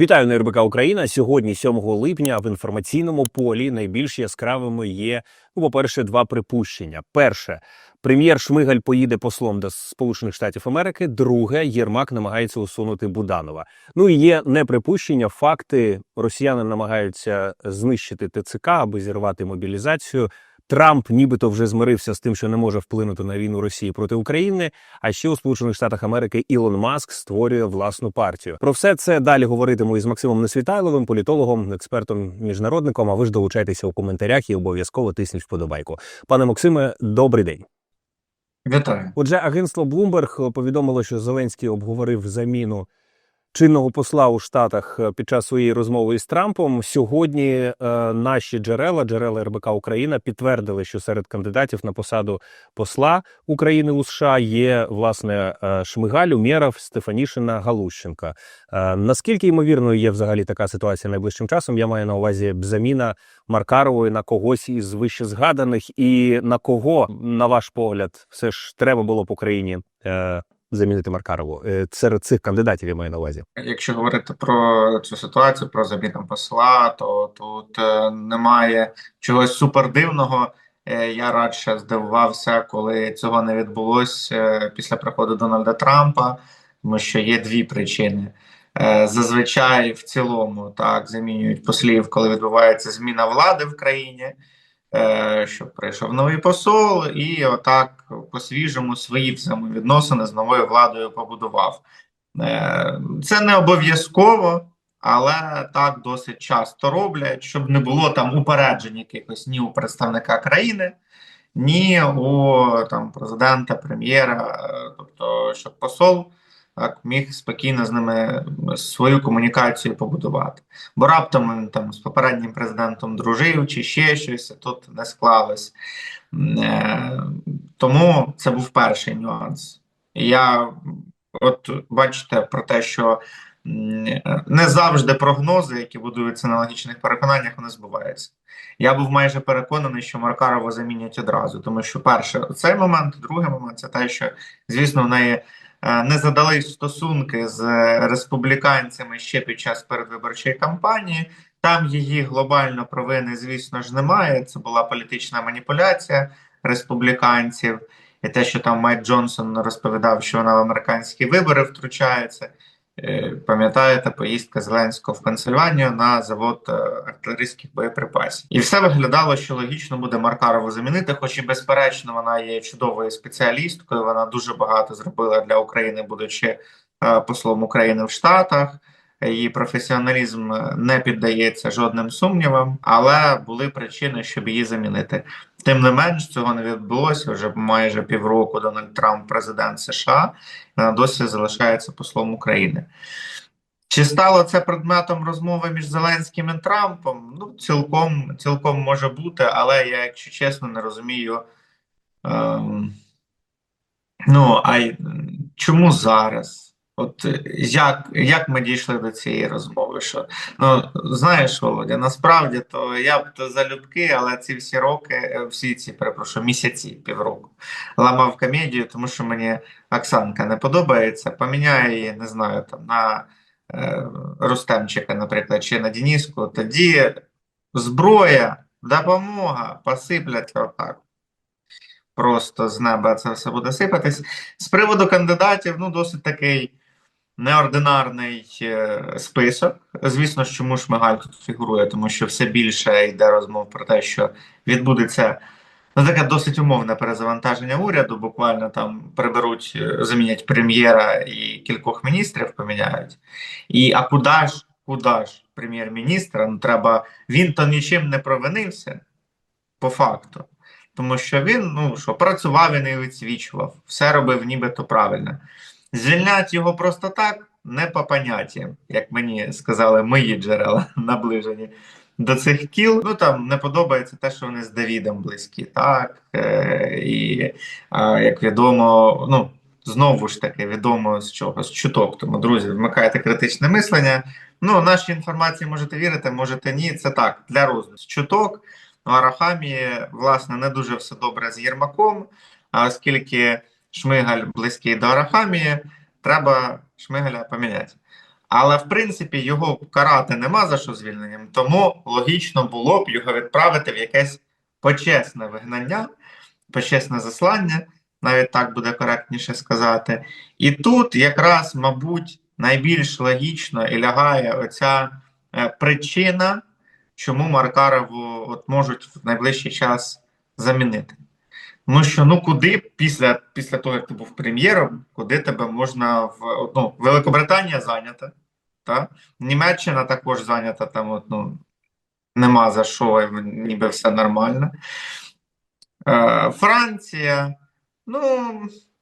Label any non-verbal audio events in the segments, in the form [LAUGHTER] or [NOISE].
Вітаю на РБК Україна. Сьогодні, 7 липня, в інформаційному полі найбільш яскравими є, ну, по-перше, два припущення. Перше, прем'єр Шмигаль поїде послом до Сполучених Штатів Америки. Друге, Єрмак намагається усунути Буданова. Ну і є не припущення, факти. Росіяни намагаються знищити ТЦК, аби зірвати мобілізацію. Трамп нібито вже змирився з тим, що не може вплинути на війну Росії проти України. А ще у Сполучених Штатах Америки Ілон Маск створює власну партію. Про все це далі говоритиму із Максимом Несвітайловим, політологом, експертом, міжнародником. А ви ж долучайтеся у коментарях і обов'язково тисніть вподобайку. Пане Максиме, добрий день. Вітаю. Отже, агентство Bloomberg повідомило, що Зеленський обговорив заміну чинного посла у Штатах е, під час своєї розмови із Трампом. Сьогодні е, наші джерела, джерела РБК Україна, підтвердили, що серед кандидатів на посаду посла України у США є власне е, Шмигаль, Умєров, Стефанішина, Галущенка. Наскільки ймовірною є взагалі така ситуація найближчим часом? Я маю на увазі заміна Маркарової на когось із вище згаданих, і на кого, на ваш погляд, все ж треба було по країні е, замінити Маркарову е, серед цих кандидатів. Я маю на увазі. Якщо говорити про цю ситуацію, про заміну посла, то тут е, немає чогось супердивного. Е, Я радше здивувався, коли цього не відбулося після приходу Дональда Трампа, тому що є дві причини. Зазвичай в цілому так замінюють послів, коли відбувається зміна влади в країні. Е, Щоб прийшов новий посол, і отак по-свіжому свої взаємовідносини з новою владою побудував. Е, Це не обов'язково, але так досить часто роблять, щоб не було там упереджень якихось ні у представника країни, ні у там президента, прем'єра, е, тобто, щоб посол так міг спокійно з ними свою комунікацію побудувати. Бо раптом він там з попереднім президентом дружив чи ще щось, тут не склалось. Е, Тому це був перший нюанс. Я От бачите про те, що не завжди прогнози, які будуються на логічних переконаннях, вони збуваються. Я був майже переконаний, що Маркарова замінять одразу, тому що перше, цей момент, другий момент це те, що звісно в неї е, не задали стосунки з республіканцями ще під час передвиборчої кампанії. Там її глобально провини, звісно ж, немає. Це була політична маніпуляція республіканців. І те, що там Майк Джонсон розповідав, що вона в американські вибори втручається. Е, Пам'ятаєте, поїздка Зеленського в Пенсильванію на завод е, артилерійських боєприпасів. І все виглядало, що логічно буде Маркарову замінити, хоч і безперечно, вона є чудовою спеціалісткою. Вона дуже багато зробила для України, будучи е, послом України в Штатах. Її професіоналізм не піддається жодним сумнівам, але були причини, щоб її замінити. Тим не менш, цього не відбулося вже майже півроку. Дональд Трамп, президент США, вона досі залишається послом України. Чи стало це предметом розмови між Зеленським і Трампом? Ну, цілком, цілком може бути, але я, якщо чесно, не розумію. Ем, ну, а чому зараз? От як, як ми дійшли до цієї розмови? Що ну знаєш, Володя, насправді то я б то залюбки, але ці всі роки, е, всі ці перепрошую, місяці, півроку ламав комедію, тому що мені Оксанка не подобається. Поміняю її, не знаю, там на е, Рустемчика, наприклад, чи на Дениску. Тоді зброя, допомога посиплять отак. Просто з неба це все буде сипатись. З приводу кандидатів, ну, досить такий неординарний е, список. Звісно чому Шмигаль тут фігурує, тому що все більше йде розмов про те, що відбудеться ну, таке досить умовне перезавантаження уряду. Буквально там приберуть, е, замінять прем'єра і кількох міністрів поміняють. І а куди ж, куди ж прем'єр-міністра? Ну, треба, він то нічим не провинився, по факту. Тому що він, ну що, працював і не відсвічував, все робив нібито правильно. Звільняти його просто так не по поняттям, як мені сказали мої джерела [LAUGHS] наближені до цих кіл. Ну там не подобається те, що вони з Давідом близькі, так е, і як відомо, ну знову ж таки відомо з чого з чуток. Тому друзі, вмикайте критичне мислення. Ну, нашій інформації можете вірити, можете ні. Це так для розгляду з чуток. У Арахамії, власне, не дуже все добре з Єрмаком, оскільки Шмигаль близький до Арахамії, треба Шмигаля поміняти. Але в принципі його карати нема за що звільненням, тому логічно було б його відправити в якесь почесне вигнання, почесне заслання, навіть так буде коректніше сказати. І тут якраз, мабуть, найбільш логічно і лягає оця е, причина, чому Маркарову от можуть в найближчий час замінити. Тому що ну куди після, після того, як ти був прем'єром, куди тебе можна в ну, Великобританія зайнята, та? Німеччина також зайнята, там от, ну, нема за що, ніби все нормально. Е, Франція, ну,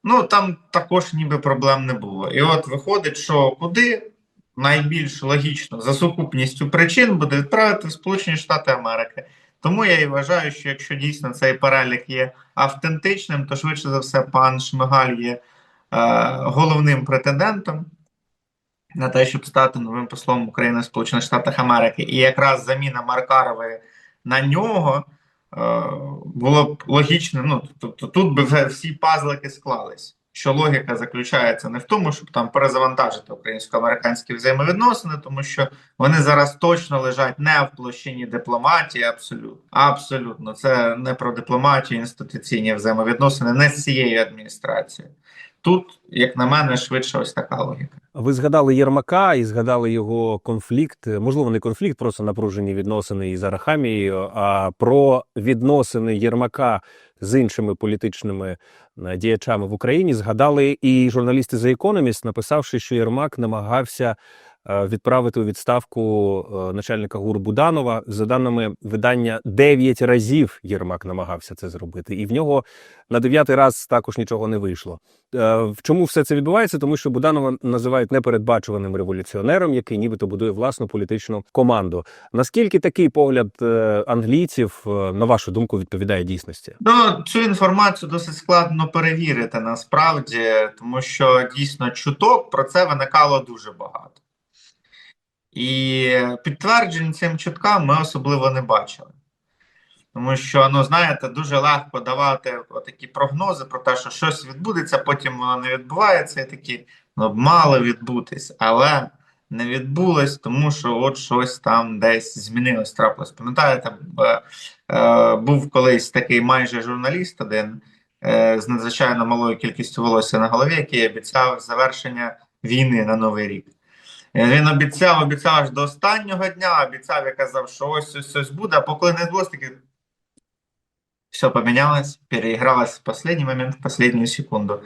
ну там також ніби проблем не було. І от виходить, що куди найбільш логічно за сукупністю причин буде відправити в Сполучені Штати Америки. Тому я і вважаю, що якщо дійсно цей перелік є автентичним, то швидше за все пан Шмигаль є е, головним претендентом на те, щоб стати новим послом України в Сполучених Штатах Америки. І якраз заміна Маркарової на нього е, було б логічно. Ну, тобто тут би всі пазлики склались. Що логіка заключається не в тому, щоб там перезавантажити українсько-американські взаємовідносини, тому що вони зараз точно лежать не в площині дипломатії, абсолютно. Абсолютно, це не про дипломатію, інституційні взаємовідносини, не з цією адміністрацією. Тут, як на мене, швидше ось така логіка. Ви згадали Єрмака і згадали його конфлікт. Можливо, не конфлікт, просто напружені відносини із Арахамією, а про відносини Єрмака з іншими політичними е, діячами в Україні згадали і журналісти The Economist, написавши, що Єрмак намагався е, відправити у відставку е, начальника ГУР Буданова. За даними видання, 9 разів Єрмак намагався це зробити, і в нього на дев'ятий раз також нічого не вийшло. Е, чому все це відбувається? Тому що Буданова називають непередбачуваним революціонером, який нібито будує власну політичну команду. Наскільки такий погляд е, англійців, е, на вашу думку, відповідає дійсності? Ну, цю інформацію досить складно перевірити насправді, тому що дійсно чуток про це виникало дуже багато. І підтверджень цим чуткам ми особливо не бачили. Тому що, ну, знаєте, дуже легко давати такі прогнози про те, що щось відбудеться, потім воно не відбувається, і такі, ну, мало відбутись, але не відбулось, тому що от щось там десь змінилось, трапилось. Пам'ятаєте, е, е, був колись такий майже журналіст один е, з надзвичайно малою кількістю волосся на голові, який обіцяв завершення війни на Новий рік. Він обіцяв, обіцяв аж до останнього дня, обіцяв і казав, що ось ось ось буде, а поки не відбулось, таки все помінялось, переігралось в останній момент, в останню секунду.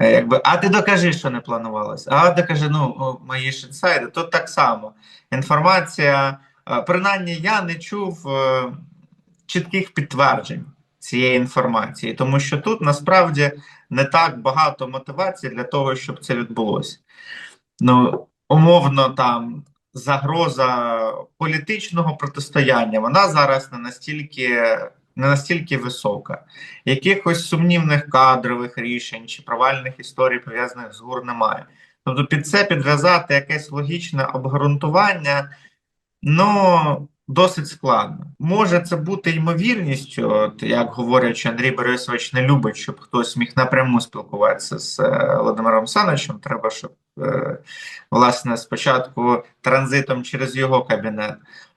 Е, Якби, а ти докажи, що не планувалось. А докажи, ну, мої ж інсайди. Тут так само. Інформація, е, принаймні, я не чув е, чітких підтверджень цієї інформації, тому що тут насправді не так багато мотивації для того, щоб це відбулося. Ну, умовно, там загроза політичного протистояння, вона зараз не настільки, не настільки висока. Якихось сумнівних кадрових рішень чи провальних історій, пов'язаних з ГУР, немає. Тобто під це підв'язати якесь логічне обґрунтування, ну, досить складно. Може це бути ймовірністю, як говорять, що Андрій Борисович не любить, щоб хтось міг напряму спілкуватися з е, Володимиром Саничем. Треба, щоб власне спочатку транзитом через його кабінет.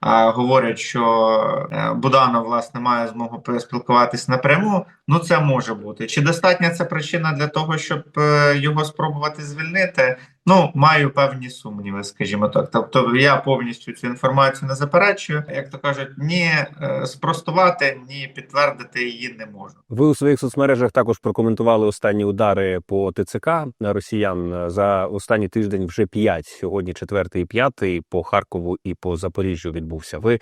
Говорять, що е, Буданов власне має змогу спілкуватись напряму. Ну це може бути. Чи достатня це причина для того, щоб е, його спробувати звільнити? Ну, маю певні сумніви, скажімо так. Тобто я повністю цю інформацію не заперечую. Як то кажуть, ні е, спростувати, ні підтвердити її не можу. Ви у своїх соцмережах також прокоментували останні удари по ТЦК росіян за останній тиждень. Вже п'ять. Сьогодні четвертий і п'ятий по Харкову і по Запоріжжю відбувся. Ви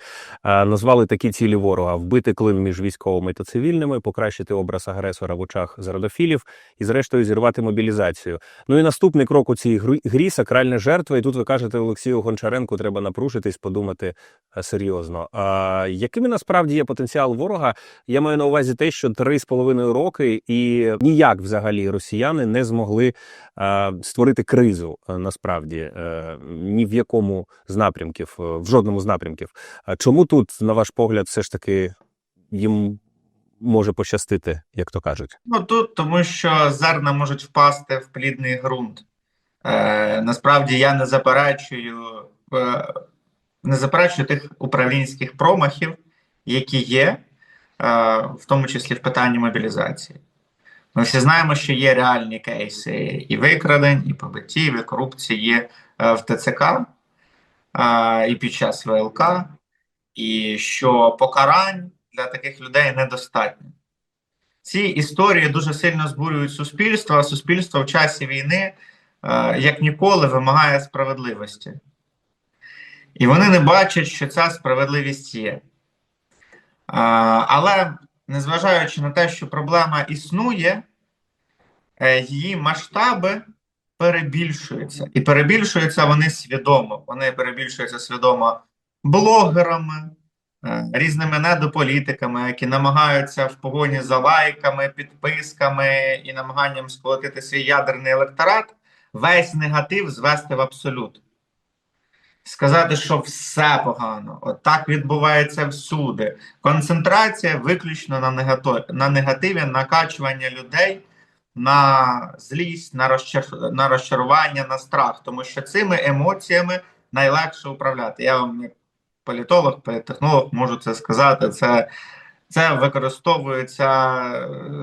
е, назвали такі цілі ворога: вбити клин між військовими та цивільними, покращити образ агресора в очах зрадофілів і, зрештою, зірвати мобілізацію. Ну і наступний крок у цій грі, грі сакральна жертва. І тут ви кажете Олексію Гончаренку, треба напружитись, подумати е, серйозно. А якими насправді є потенціал ворога? Я маю на увазі те, що три з половиною роки, і ніяк взагалі росіяни не змогли створити кризу е, насправді е, ні в якому з напрямків, е, в жодному з напрямків. Чому тут, на ваш погляд, все ж таки їм може пощастити, як то кажуть? Ну тут тому, що зерна можуть впасти в плідний ґрунт. Е, насправді я не заперечую, е, не заперечую тих управлінських промахів, які є, е, в тому числі в питанні мобілізації. Ми всі знаємо, що є реальні кейси і викрадень, і побиттів, і корупції е, в ТЦК е, і під час ВЛК, і що покарань для таких людей недостатньо. Ці історії дуже сильно збурюють суспільство, а суспільство в часі війни, е, як ніколи, вимагає справедливості. І вони не бачать, що ця справедливість є. Але незважаючи на те, що проблема існує, е, її масштаби перебільшуються. І перебільшуються вони свідомо. Вони перебільшуються свідомо блогерами, е, різними недополітиками, які намагаються в погоні за лайками, підписками і намаганням сколотити свій ядерний електорат, весь негатив звести в абсолют. Сказати, що все погано, от так відбувається всюди. Концентрація виключно на негативі, на негативі, накачування людей на злість, на, розчар... на розчарування, на страх, тому що цими емоціями найлегше управляти. Я вам, як політолог, політтехнолог, можу це сказати. Це, це використовується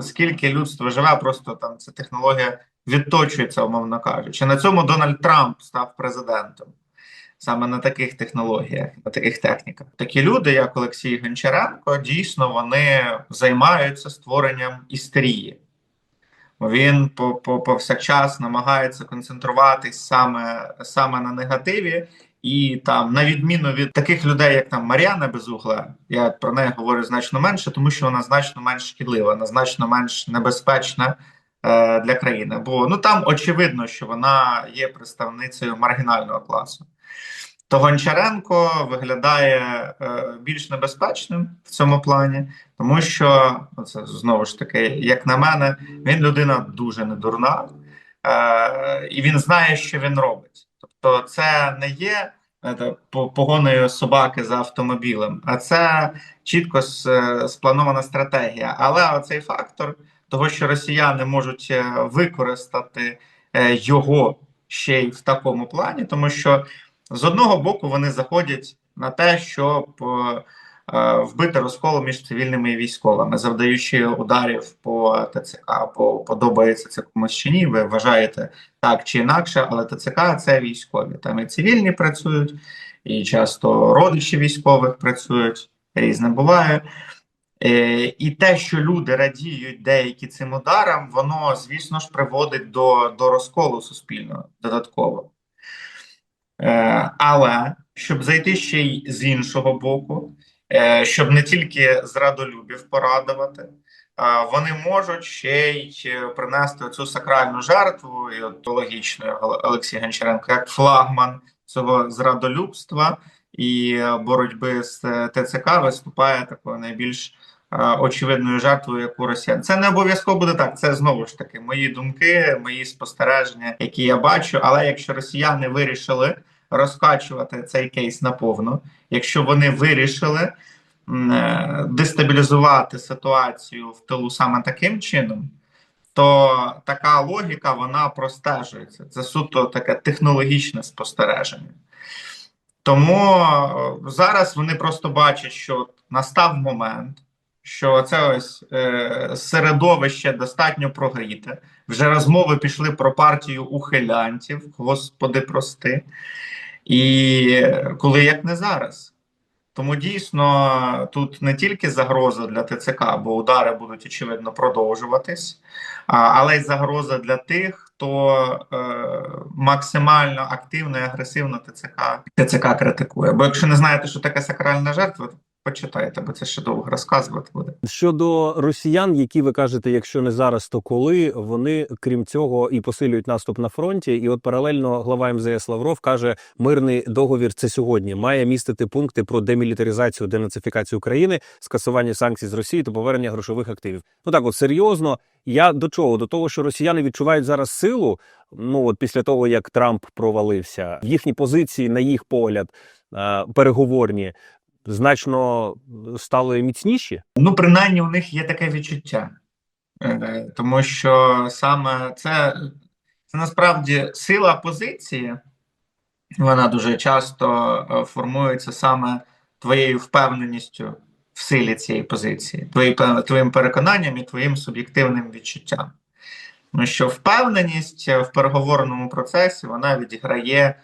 скільки людство живе, просто там ця технологія відточується, умовно кажучи. На цьому Дональд Трамп став президентом. Саме на таких технологіях, на таких техніках. Такі люди, як Олексій Гончаренко, дійсно вони займаються створенням істерії. Він по, по, повсякчас намагається концентруватись саме, саме на негативі, і там, на відміну від таких людей, як там Мар'яна Безугла, я про неї говорю значно менше, тому що вона значно менш шкідлива, вона значно менш небезпечна е, для країни. Бо ну там очевидно, що вона є представницею маргінального класу. То Гончаренко виглядає е, більш небезпечним в цьому плані, тому що ну, це знову ж таки, як на мене, він людина дуже недурна, е, і він знає, що він робить. Тобто, це не є погоною собаки за автомобілем, а це чітко е, спланована стратегія. Але оцей фактор того, що росіяни можуть використати його ще й в такому плані, тому що з одного боку вони заходять на те, щоб е, е, вбити розкол між цивільними і військовими, завдаючи ударів по ТЦК. Бо подобається це комусь чи ні. Ви вважаєте так чи інакше, але ТЦК це військові. Там і цивільні працюють, і часто родичі військових працюють. Різне буває. Е, І те, що люди радіють деякі цим ударам, воно, звісно ж, приводить до, до розколу суспільного додатково. Е, Але щоб зайти ще й з іншого боку, е, щоб не тільки зрадолюбів порадувати, вони можуть ще й е, принести цю сакральну жертву, і от логічно Ол- Олексій Гончаренко, як флагман цього зрадолюбства і е, боротьби з е, ТЦК виступає такою найбільш е, очевидною жертвою, як у росіян. Це не обов'язково буде так. Це знову ж таки мої думки, мої спостереження, які я бачу. Але якщо росіяни вирішили розкачувати цей кейс наповну, якщо вони вирішили е, дестабілізувати ситуацію в тилу саме таким чином, то така логіка вона простежується. Це суто таке технологічне спостереження. Тому е, зараз вони просто бачать, що настав момент, що це ось е, середовище достатньо прогріте. Вже розмови пішли про партію ухилянтів, господи, прости. І коли як не зараз. Тому дійсно тут не тільки загроза для ТЦК, бо удари будуть очевидно продовжуватись, але й загроза для тих, хто е, максимально активно і агресивно ТЦК, ТЦК критикує. Бо якщо не знаєте, що таке сакральна жертва, почитайте, бо це ще довго розказувати буде. Щодо росіян, які ви кажете, якщо не зараз, то коли вони крім цього і посилюють наступ на фронті. І от паралельно глава МЗС Лавров каже, мирний договір це сьогодні має містити пункти про демілітаризацію, денацифікацію країни, скасування санкцій з Росії та повернення грошових активів. Ну так, от серйозно. Я до чого? До того, що росіяни відчувають зараз силу. Ну от після того як Трамп провалився, їхні позиції, на їх погляд, переговорні значно стали міцніші. Ну, принаймні, у них є таке відчуття, Е, тому що саме це, Це насправді сила позиції, вона дуже часто е, формується саме твоєю впевненістю в силі цієї позиції, твої, твоїм переконанням і твоїм суб'єктивним відчуттям. Тому що впевненість в переговорному процесі вона відіграє е,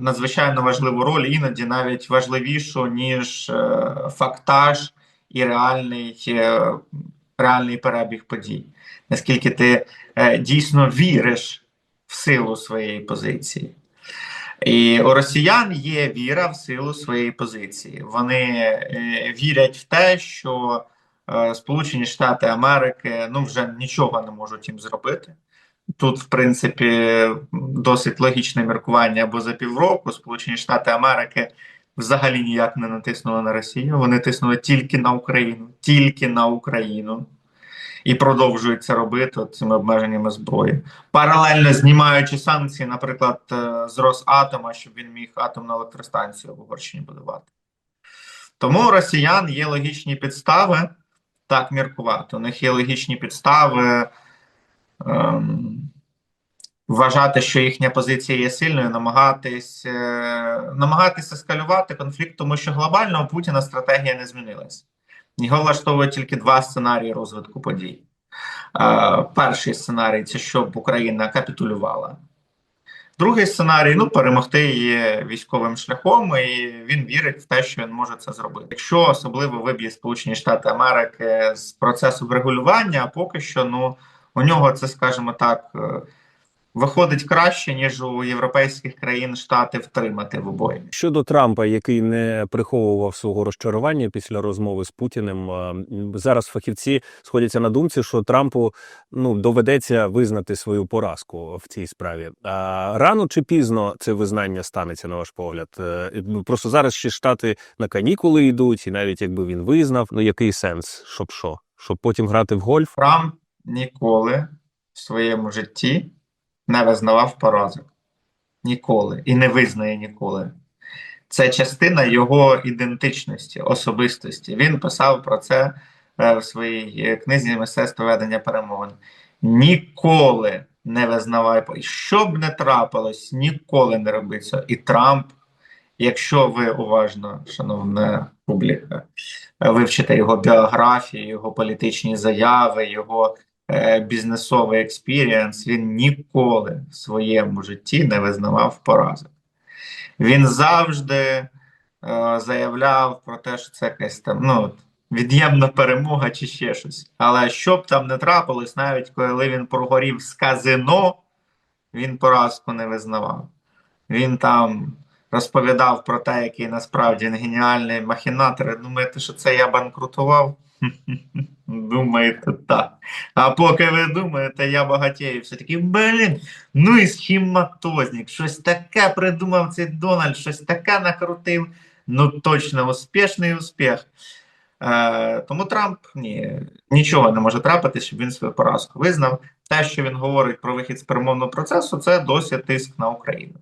надзвичайно важливу роль, іноді навіть важливішу, ніж е, фактаж і реальний, е, реальний перебіг подій. Наскільки ти е, дійсно віриш в силу своєї позиції. І у росіян є віра в силу своєї позиції. Вони е, вірять в те, що е, Сполучені Штати Америки ну вже нічого не можуть їм зробити. Тут, в принципі, досить логічне міркування, бо за півроку Сполучені Штати Америки взагалі ніяк не натиснули на Росію. Вони тиснули тільки на Україну, тільки на Україну. І продовжують це робити цими обмеженнями зброї, паралельно знімаючи санкції, наприклад, е, з Росатома, щоб він міг атомну електростанцію в Угорщині будувати. Тому у росіян є логічні підстави так міркувати. У них є логічні підстави вважати, що їхня позиція є сильною, намагатись, е, намагатись ескалювати конфлікт, тому що глобально у Путіна стратегія не змінилась. Його влаштовує тільки два сценарії розвитку подій. Е, перший сценарій це щоб Україна капітулювала. Другий сценарій ну перемогти її військовим шляхом, і він вірить в те, що він може це зробити. Якщо особливо виб'є Сполучені Штати Америки з процесу врегулювання, поки що ну у нього це, скажімо так, е, виходить краще ніж у європейських країн штати втримати в обоїмі. Щодо Трампа, який не приховував свого розчарування після розмови з Путіним, е, зараз фахівці сходяться на думці, що Трампу ну доведеться визнати свою поразку в цій справі. А рано чи пізно це визнання станеться, на ваш погляд? Е, ну, Просто зараз ще штати на канікули йдуть, і навіть якби він визнав, ну який сенс, щоб що? Щоб потім грати в гольф? Трамп ніколи в своєму житті не визнавав поразок. Ніколи. І не визнає ніколи. Це частина його ідентичності, особистості. Він писав про це е, в своїй книзі Мистецтво ведення перемовин. Ніколи не визнавай, що б не трапилось, ніколи не роби це. І Трамп, якщо ви уважно, шановна публіка, вивчите його біографію, його політичні заяви, його бізнесовий експірієнс, він ніколи в своєму житті не визнавав поразок. Він завжди е, заявляв про те, що це якась там ну, від'ємна перемога чи ще щось. Але що б там не трапилось, навіть коли він прогорів з казино, він поразку не визнавав. Він там розповідав про те, який насправді він геніальний махінатор. Думаєте, що це я банкрутував? [LAUGHS] Думаєте, так. А поки ви думаєте, я багатію, все таки, блін, ну і схематозник, щось таке придумав цей Дональд, щось таке накрутив. Ну точно успішний успіх. Е, тому Трамп ні, нічого не може трапити, щоб він свою поразку визнав. Те, що він говорить про вихід з перемовного процесу, це досі тиск на Україну.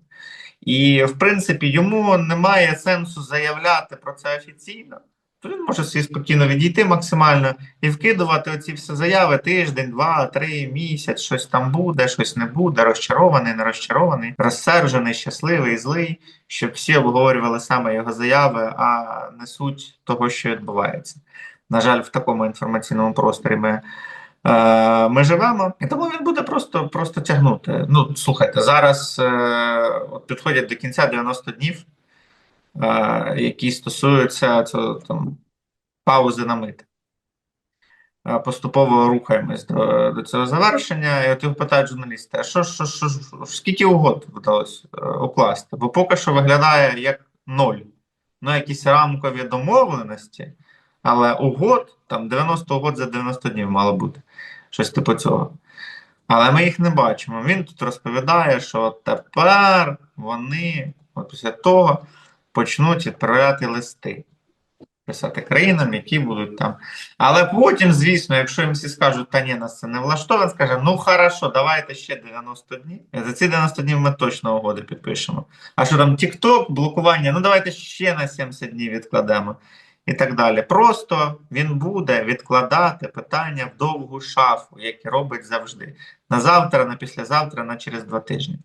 І, в принципі, йому немає сенсу заявляти про це офіційно. То він може собі спокійно відійти максимально і вкидувати оці всі заяви тиждень, два, три, місяць, щось там буде, щось не буде, розчарований, не розчарований, розсержений, щасливий, злий, щоб всі обговорювали саме його заяви, а не суть того, що відбувається. На жаль, в такому інформаційному просторі ми, е, ми живемо, і тому він буде просто, просто тягнути. Ну, слухайте, зараз е, підходять до кінця 90 днів які стосуються цього, там, паузи на мит. Е, Поступово рухаємось до, до цього завершення. І от його питають журналісти: а що, що, що скільки угод вдалося е, укласти? Бо поки що виглядає як ноль. Ну, якісь рамкові домовленості, але угод, там 90 угод за 90 днів мало бути. Щось типу цього. Але ми їх не бачимо. Він тут розповідає, що тепер вони, от після того, почнуть відправляти листи, писати країнам, які будуть там. Але потім, звісно, якщо їм всі скажуть, та ні, нас це не влаштовує, скаже, ну хорошо, давайте ще 90 днів. За ці 90 днів ми точно угоди підпишемо. А що там TikTok, блокування, ну давайте ще на 70 днів відкладемо. і так далі. Просто він буде відкладати питання в довгу шафу, як і робить завжди. На завтра, на післязавтра, на через два тижні.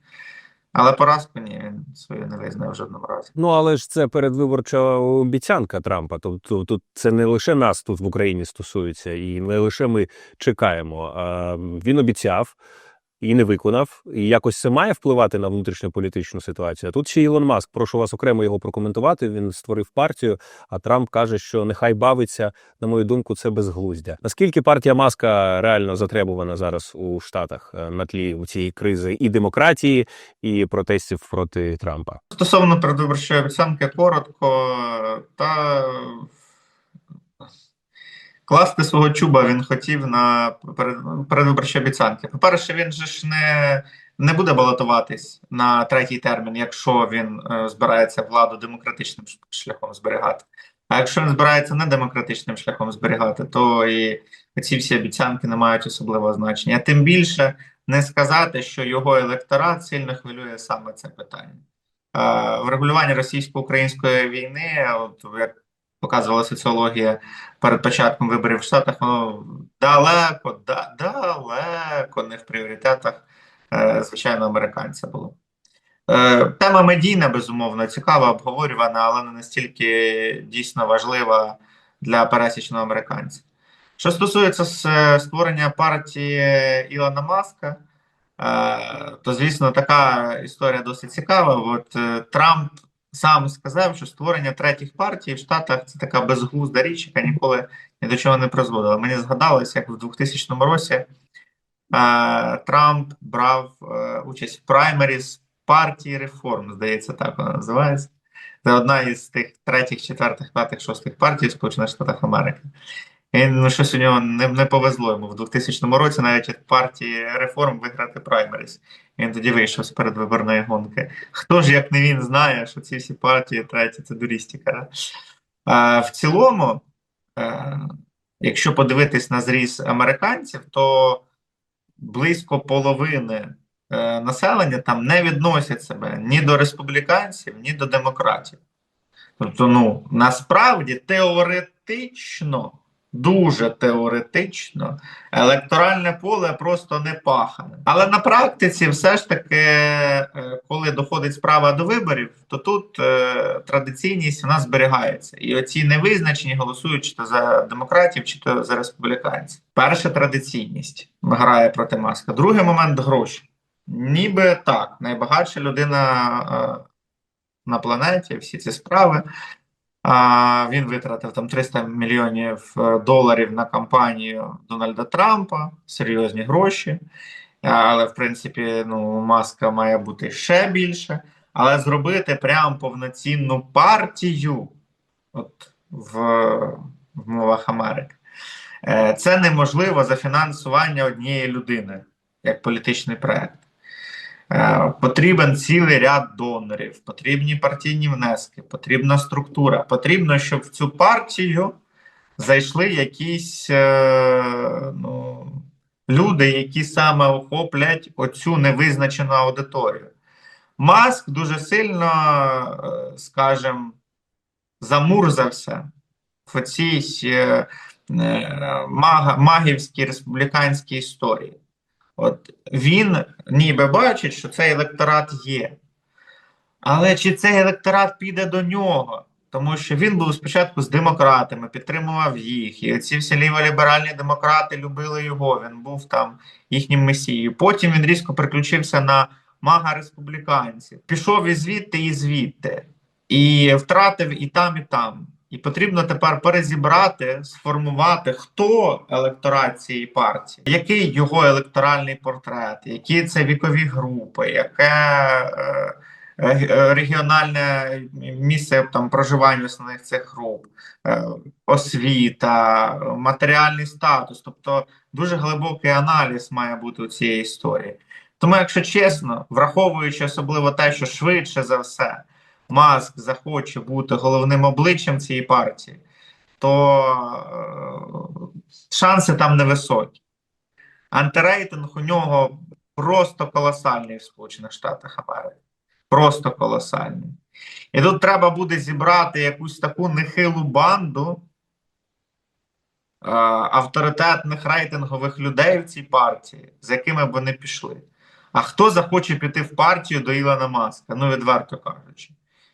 Але поразку ні, він свою не визнає в жодному разі. Ну але ж це передвиборча обіцянка Трампа. Тобто тут це не лише нас тут в Україні стосується, і не лише ми чекаємо. А він обіцяв і не виконав. І якось це має впливати на внутрішньополітичну ситуацію. Тут ще Ілон Маск. Прошу вас окремо його прокоментувати. Він створив партію. А Трамп каже, що нехай бавиться. На мою думку, це безглуздя. Наскільки партія Маска реально затребувана зараз у Штатах е, на тлі цієї кризи і демократії, і протестів проти Трампа? Стосовно передвиборчої обіцянки, коротко, та класти свого чуба він хотів на перед- передвиборчі обіцянки. По-перше, він же ж не, не буде балотуватись на третій термін, якщо він е, збирається владу демократичним шляхом зберігати. А якщо він збирається не демократичним шляхом зберігати, то і ці всі обіцянки не мають особливого значення. Тим більше не сказати, що його електорат сильно хвилює саме це питання. Е, Врегулювання російсько-української війни, от як показувала соціологія перед початком виборів в Штатах, воно далеко, да, далеко не в пріоритетах, е, звичайно, американця було. Е, Тема медійна, безумовно, цікава, обговорювана, але не настільки дійсно важлива для пересічного американця. Що стосується створення партії Ілона Маска, е, то, звісно, така історія досить цікава. От Трамп сам сказав, що створення третіх партій в Штатах це така безглузда річ, яка ніколи ні до чого не призводила. Мені згадалось, як в 2000 році е, Трамп брав е, участь в праймеріз партії реформ, здається, так вона називається. Це одна із тих третіх, четвертих, п'ятих, шостих партій Сполучених Штатах Америки. І ну, щось у нього не, не повезло йому в 2000 році навіть від партії реформ виграти праймеріс. Він тоді вийшов з передвиборної гонки. Хто ж, як не він, знає, що ці всі партії треті це дурістика. Да? А, в цілому, е, якщо подивитись на зріз американців, то близько половини е, населення там не відносять себе ні до республіканців, ні до демократів. Тобто, ну насправді теоретично, дуже теоретично, електоральне поле просто не пахане. Але на практиці, все ж таки, е, коли доходить справа до виборів, то тут е, традиційність вона зберігається. І оці невизначені голосують чи то за демократів, чи то за республіканців. Перша традиційність грає проти маска. Другий момент гроші. Ніби так, найбагатша людина е, на планеті, всі ці справи. Він витратив там 300 мільйонів е, доларів на кампанію Дональда Трампа, серйозні гроші. Але, в принципі, ну, Маска має бути ще більше. Але зробити прям повноцінну партію от, в, в мовах Америки. Е, Це неможливо за фінансування однієї людини як політичний проект. Е, Потрібен цілий ряд донорів, потрібні партійні внески, потрібна структура. Потрібно, щоб в цю партію зайшли якісь е, ну, люди, які саме охоплять оцю невизначену аудиторію. Маск дуже сильно, е, скажімо, замурзався в цій магівській республіканській історії. От він ніби бачить, що цей електорат є. Але чи цей електорат піде до нього? Тому що він був спочатку з демократами, підтримував їх. І ці всі ліволіберальні демократи любили його. Він був там їхнім месією. Потім він різко переключився на мага республіканців. Пішов і звідти, і звідти. І втратив і там, і там. І потрібно тепер перезібрати, сформувати, хто електорат цієї партії, який його електоральний портрет, які це вікові групи, яке е, е, регіональне місце там проживання основних цих груп, е, освіта, матеріальний статус. Тобто дуже глибокий аналіз має бути у цієї історії. Тому, якщо чесно, враховуючи особливо те, що швидше за все. Маск захоче бути головним обличчям цієї партії, то е, шанси там невисокі. Антирейтинг у нього просто колосальний в Сполучених Штатах Америки. Просто колосальний. І тут треба буде зібрати якусь таку нехилу банду е, авторитетних рейтингових людей в цій партії, з якими б вони пішли. А хто захоче піти в партію до Ілона Маска? Ну, відверто кажучи.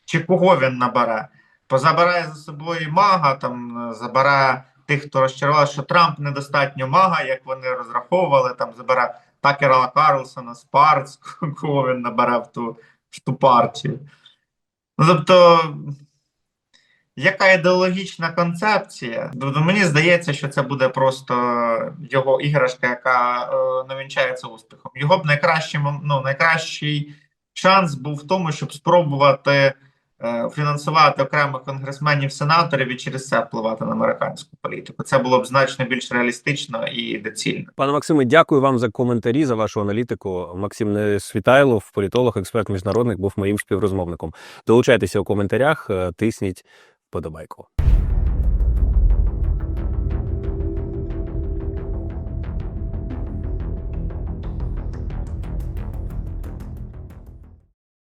Чи кого він набере? Позабирає за собою мага, там е, забере тих, хто розчарував, що Трамп недостатньо мага, як вони розраховували, там забере Такера Карлсона, Спарц, [LAUGHS] кого він набере в ту, в ту партію. Ну, тобто, яка ідеологічна концепція? Тобто, мені здається, що це буде просто його іграшка, яка е, навінчається успіхом. Його б найкращим, ну, найкращий шанс був в тому, щоб спробувати фінансувати окремих конгресменів, сенаторів і через це впливати на американську політику. Це було б значно більш реалістично і доцільно. Пане Максиме, дякую вам за коментарі, за вашу аналітику. Максим Несвітайлов, політолог, експерт міжнародник, був моїм співрозмовником. Долучайтеся у коментарях, е, тисніть вподобайку.